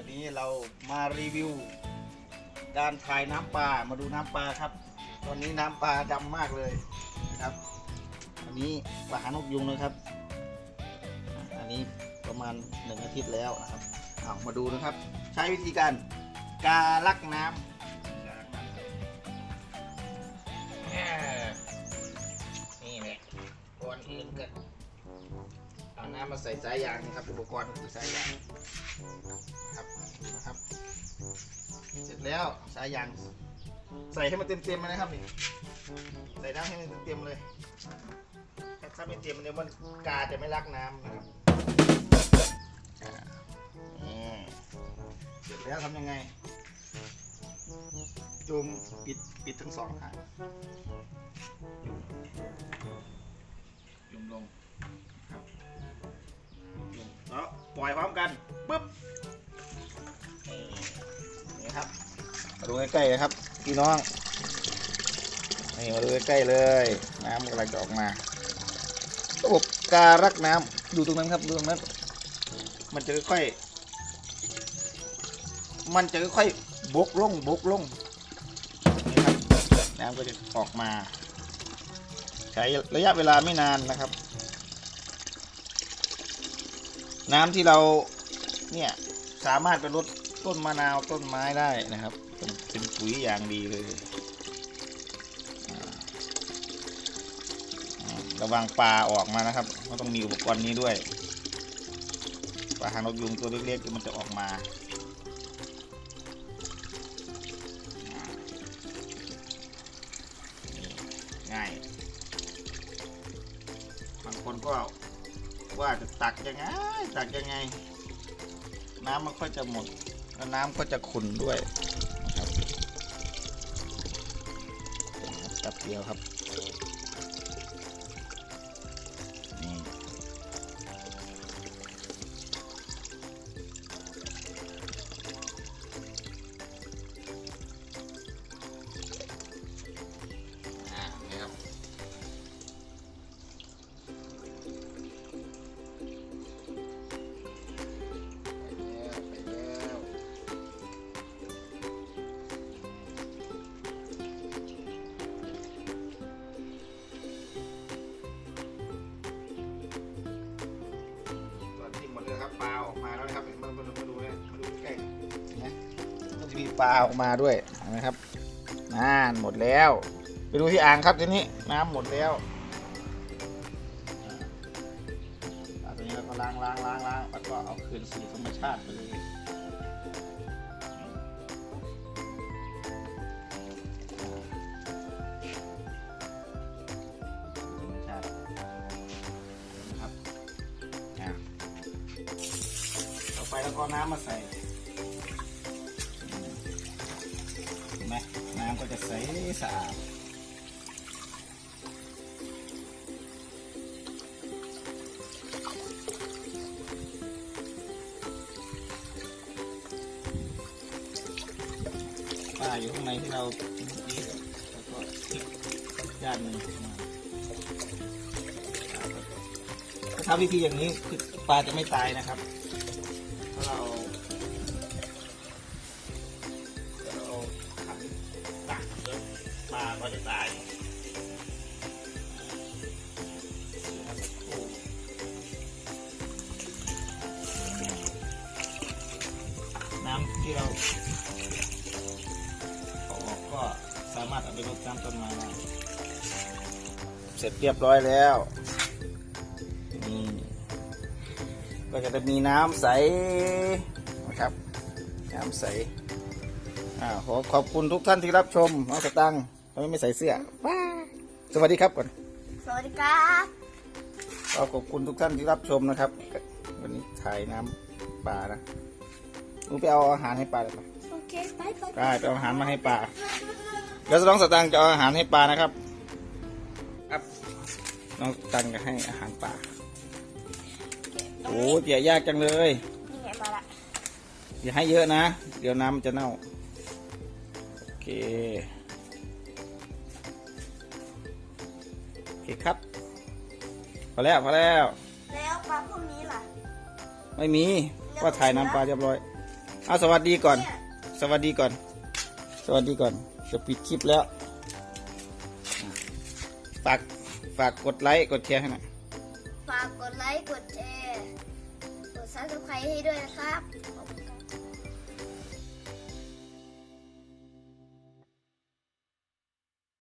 วันนี้เรามารีวิว การถ่ายน้ำปลามาดูน้ำปลาครับ ตอนนี้น้ำปลาดำมากเลยนะครับ อันนี้ปลาหานกยุงนะครับ อันนี้ประมาณหนึ่งอาทิตย์แล้วนะครับเอามาดูนะครับ ใช้วิธีการกาลักน้ำนี่แหละก่อนอื่นก็ เอาน้ำมาใส่สายยางนะครับ อุปกรณ์คือสายยางครับดูนะครับ เสร็จแล้วสายยาง ใส่ให้มันเต็มๆเลยนะครับนี่ใส่น้ำให้มันเต็มๆเลยถ้าไม่เต็มเนี่ยมันกาจะไม่รักน้ำนะครับเสร็จแล้วทำยังไงจุ่มปิดปิดทั้งสองข้างจุ่มจุ่มลง แล้วปล่อยพร้อมกันปึ๊บนี่ครับมาดูใกล้ๆนะครับพี่น้องนี่มาดูใกล้ๆเลย น้ำกำลังจะออกมา ระบบการรักน้ำดูตรงนั้นครับดูตรงนั้นมันจะค่อยๆมันจะค่อยๆบกลงบกลงนี่ครับน้ำก็จะออกมา ใช้ระยะเวลาไม่นานนะครับ น้ำที่เราเนี่ยสามารถไปลดต้นมะนาวต้นไม้ได้นะครับเป็นเป็นปุ๋ยอย่างดีเลย ระวังปลาออกมานะครับก็ต้องมีอุปกรณ์นี้ด้วยปลาหางนกยุงตัวเล็กๆมันจะออกมาง่ายบางคนก็ ว่าจะตักยังไง ตักยังไง น้ำมันค่อยจะหมด แล้วน้ำก็จะขุ่นด้วยนะครับแป๊บเดียวครับ ปลาออกมาด้วยนไหมครับน่านหมดแล้ว ไปดูที่อ่างครับทีนี้น้ำหมดแล้วปลาตัวนี้เราก็ล้างล้างล้างล้างแล้วก็เอาคืนสู่ธรรมชาติไปเลยธรรมชาตินะครับอะต่อไปแล้วก็น้ำมาใส่ ไหมน้ำก็จะใสสะอาดปลาอยู่ข้างในที่เราเมื่อกี้แล้วก็พิกด้านหนึ่งมาถ้าวิธีอย่างนี้คือปลาจะไม่ตายนะครับถ้าเรา ปลาก็จะตายน้ำที่เราเอาออกก็สามารถเอาไปรดน้ำต้นไม้ได้เสร็จเรียบร้อยแล้วนี่ก็จะมีน้ำใสนะครับ น้ำใสอ่าขอขอบคุณทุกท่านที่รับชมเอาสตังค์ำไมไม่ใส่เสื้อว้าสวัสดีครับก่อนสวัสดีครับขอขอบคุณทุกท่านที่รับชมนะครับ วันนี้ถ่ายน้ำปลานะหนูไปเอาอาหารให้ปลาเลยปะโอเคไปไปไปไปเอาอาหารมาให้ปลาแล้วน้องสตังค์จะเอาอาหารให้ปลานะครับครับน้องสตังค์จะให้อาหารปลาตรงโอ้นี้เจียยากจังเลยนี่ไงมาละอย่าให้เยอะนะ เดี๋ยวน้ำมันจะเน่า โอเค เคครับพอแล้วพอแล้ว แล้วปลาพวกนี้ล่ะ ไม่มีก็ถ่ายน้ำปลาเรียบร้อยเอาสวัสดีก่อน สวัสดีก่อน สวัสดีก่อนจะปิดคลิปแล้วฝากฝากกดไลค์กดแชร์ให้หน่อยฝากกดไลค์กดแชร์กดซับสไครต์ให้ด้วยนะครับขอบคุณครับ